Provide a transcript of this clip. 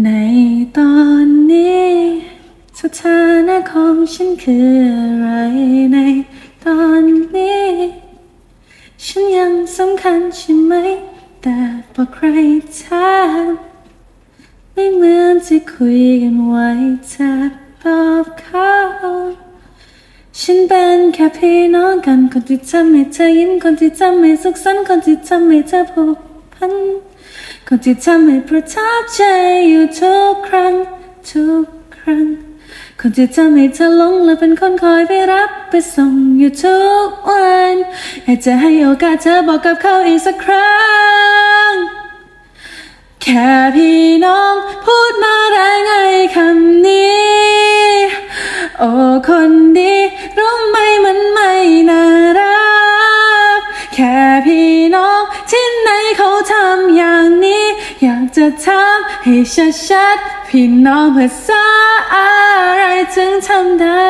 ในตอนนี้สถานะของฉันคืออะไรในตอนนี้ ฉันยังสำคัญใช่ไหม แต่บอกใครถามไม่เหมือนที่คุยกันไว้จะตอบเขาฉันเป็นแค่พี่น้องกันคนที่ทำให้เธอยิ้มคนที่ทำให้สุขสันต์คนที่ทำให้เธอผูกพัน คนที่ทำให้ประทับใจอยู่ทุกครั้ง ทุกครั้ง คนที่ทำให้เธอหลงและเป็นคนคอยไปรับไปส่งอยู่ทุกวันอยากจะให้โอกาสเธอบอกกับเขาอีกสักครั้ง แค่พี่น้องพูดมาได้ไงคำนี้ โอ้คนดีรู้ไหมมันไม่น่ารัก แค่พี่น้องที่ไหน จะถามให้ชัดๆพี่น้องภาษาอะไรถึงทำได้